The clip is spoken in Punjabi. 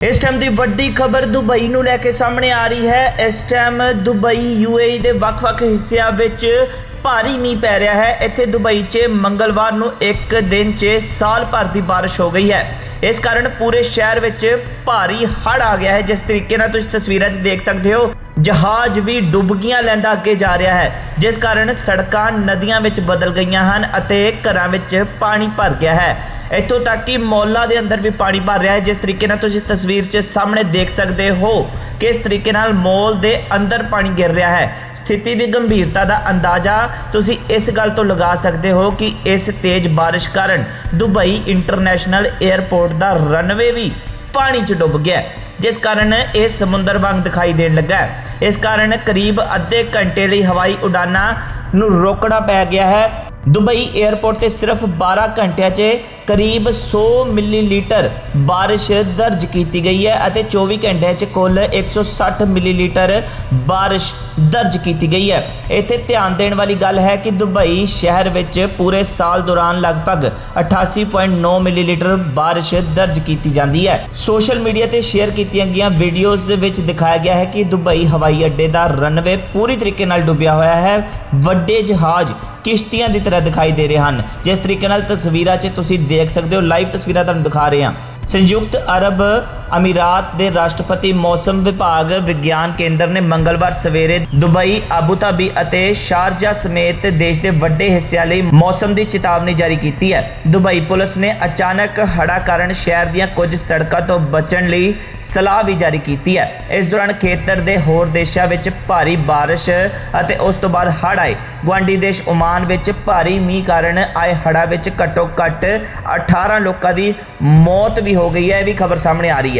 ਇਸ ਟਾਈਮ ਦੀ ਵੱਡੀ ਖਬਰ ਦੁਬਈ ਨੂੰ ਲੈ ਕੇ ਸਾਹਮਣੇ ਆ ਰਹੀ ਹੈ। ਇਸ ਟਾਈਮ ਦੁਬਈ ਯੂਏਈ ਦੇ ਵੱਖ-ਵੱਖ ਹਿੱਸਿਆਂ ਵਿੱਚ ਭਾਰੀ ਮੀਂਹ ਪੈ ਰਿਹਾ ਹੈ। ਇੱਥੇ ਦੁਬਈ 'ਚ ਮੰਗਲਵਾਰ ਨੂੰ ਇੱਕ ਦਿਨ 'ਚ ਸਾਲ ਭਰ ਦੀ ਬਾਰਿਸ਼ ਹੋ ਗਈ ਹੈ। ਇਸ ਕਾਰਨ ਪੂਰੇ ਸ਼ਹਿਰ ਵਿੱਚ ਭਾਰੀ ਹੜ੍ਹ ਆ ਗਿਆ ਹੈ। ਜਿਸ ਤਰੀਕੇ ਨਾਲ ਤੁਸੀਂ ਤਸਵੀਰਾਂ 'ਚ ਦੇਖ ਸਕਦੇ ਹੋ, ਜਹਾਜ਼ ਵੀ ਡੁੱਬਕੀਆਂ ਲੈਂਦਾ ਅੱਗੇ ਜਾ ਰਿਹਾ ਹੈ, ਜਿਸ ਕਾਰਨ ਸੜਕਾਂ, ਨਦੀਆਂ ਵਿੱਚ ਬਦਲ ਗਈਆਂ ਹਨ ਅਤੇ ਘਰਾਂ ਵਿੱਚ ਪਾਣੀ ਭਰ ਗਿਆ ਹੈ। ਇੱਥੋਂ ਤੱਕ ਕਿ ਮੌਲਾਂ ਦੇ ਅੰਦਰ ਵੀ ਪਾਣੀ ਭਰ ਰਿਹਾ ਹੈ। ਜਿਸ ਤਰੀਕੇ ਨਾਲ ਤੁਸੀਂ ਤਸਵੀਰ 'ਚ ਸਾਹਮਣੇ ਦੇਖ ਸਕਦੇ ਹੋ ਕਿਸ ਤਰੀਕੇ ਨਾਲ ਮੌਲ ਦੇ ਅੰਦਰ ਪਾਣੀ ਗਿਰ ਰਿਹਾ ਹੈ। ਸਥਿਤੀ ਦੀ ਗੰਭੀਰਤਾ ਦਾ ਅੰਦਾਜ਼ਾ ਤੁਸੀਂ ਇਸ ਗੱਲ ਤੋਂ ਲਗਾ ਸਕਦੇ ਹੋ ਕਿ ਇਸ ਤੇਜ਼ ਬਾਰਿਸ਼ ਕਾਰਨ ਦੁਬਈ ਇੰਟਰਨੈਸ਼ਨਲ 에ਅਰਪੋਰਟ ਦਾ ਰਨਵੇ ਵੀ ਪਾਣੀ 'ਚ ਡੁੱਬ ਗਿਆ ਜਿਸ ਕਾਰਨ ਇਹ ਸਮੁੰਦਰ ਵਾਂਗ ਦਿਖਾਈ ਦੇਣ ਲੱਗਾ ਇਸ ਕਾਰਨ ਕਰੀਬ ਅੱਧੇ ਘੰਟੇ ਲਈ ਹਵਾਈ ਉਡਾਨਾਂ ਨੂੰ ਰੋਕਣਾ ਪੈ ਗਿਆ ਹੈ। ਦੁਬਈ 에ਅਰਪੋਰਟ ਤੇ ਸਿਰਫ 12 ਘੰਟਿਆਂ 'ਚ ਕਰੀਬ 100 ਮਿਲੀਲੀਟਰ ਬਾਰਿਸ਼ ਦਰਜ ਕੀਤੀ ਗਈ ਹੈ ਅਤੇ 24 ਘੰਟਿਆਂ 'ਚ ਕੁੱਲ 160 ਮਿਲੀਲੀਟਰ ਬਾਰਿਸ਼ ਦਰਜ ਕੀਤੀ ਗਈ ਹੈ। ਇੱਥੇ ਧਿਆਨ ਦੇਣ ਵਾਲੀ ਗੱਲ ਹੈ ਕਿ ਦੁਬਈ ਸ਼ਹਿਰ ਵਿੱਚ ਪੂਰੇ ਸਾਲ ਦੌਰਾਨ ਲਗਭਗ 88.9 ਮਿਲੀਲੀਟਰ ਬਾਰਿਸ਼ ਦਰਜ ਕੀਤੀ ਜਾਂਦੀ ਹੈ। ਸੋਸ਼ਲ ਮੀਡੀਆ ਤੇ ਸ਼ੇਅਰ ਕੀਤੀਆਂ ਗਈਆਂ ਵੀਡੀਓਜ਼ ਵਿੱਚ ਦਿਖਾਇਆ ਗਿਆ ਹੈ ਕਿ ਦੁਬਈ ਹਵਾਈ ਅੱਡੇ ਦਾ ਰਨਵੇ ਪੂਰੀ ਤਰੀਕੇ ਨਾਲ ਡੁੱਬਿਆ ਹੋਇਆ ਹੈ। ਵੱਡੇ ਜਹਾਜ਼ ਕਿਸ਼ਤੀਆਂ ਦੀ ਤਰ੍ਹਾਂ ਦਿਖਾਈ ਦੇ ਰਹੇ ਹਨ। ਜਿਸ ਤਰੀਕੇ ਨਾਲ ਤਸਵੀਰਾਂ 'ਚ ਤੁਸੀਂ ਦੇਖ ਸਕਦੇ ਹੋ ਲਾਈਵ ਤਸਵੀਰਾਂ ਤੁਹਾਨੂੰ ਦਿਖਾ ਰਹੇ ਹਾਂ। ਸੰਯੁਕਤ ਅਰਬ ਅਮੀਰਾਤ ਦੇ ਰਾਸ਼ਟਰਪਤੀ ਮੌਸਮ ਵਿਭਾਗ, ਵਿਗਿਆਨ ਕੇਂਦਰ ਨੇ ਮੰਗਲਵਾਰ ਸਵੇਰੇ ਦੁਬਈ ਆਬੂ ਧਾਬੀ ਅਤੇ ਸ਼ਾਰਜਾ ਸਮੇਤ ਦੇਸ਼ ਦੇ ਵੱਡੇ ਹਿੱਸਿਆਂ ਲਈ ਮੌਸਮ ਦੀ ਚੇਤਾਵਨੀ ਜਾਰੀ ਕੀਤੀ ਹੈ। ਦੁਬਈ ਪੁਲਿਸ ਨੇ ਅਚਾਨਕ ਹੜ੍ਹਾਂ ਕਾਰਨ ਸ਼ਹਿਰ ਦੀਆਂ ਕੁਝ ਸੜਕਾਂ ਤੋਂ ਬਚਣ ਲਈ ਸਲਾਹ ਵੀ ਜਾਰੀ ਕੀਤੀ ਹੈ। ਇਸ ਦੌਰਾਨ ਖੇਤਰ ਦੇ ਹੋਰ ਦੇਸ਼ਾਂ ਵਿੱਚ ਭਾਰੀ ਬਾਰਿਸ਼ ਅਤੇ ਉਸ ਤੋਂ ਬਾਅਦ ਹੜ੍ਹ ਆਏ। ਗੁਆਂਢੀ ਦੇਸ਼ ਓਮਾਨ ਵਿੱਚ ਭਾਰੀ ਮੀਂਹ ਕਾਰਨ ਆਏ ਹੜ੍ਹਾਂ ਵਿੱਚ ਘੱਟੋ ਘੱਟ 18 ਲੋਕਾਂ ਦੀ ਮੌਤ ਵੀ ਹੋ ਗਈ ਹੈ, ਇਹ ਵੀ ਖਬਰ ਸਾਹਮਣੇ ਆ ਰਹੀ ਹੈ।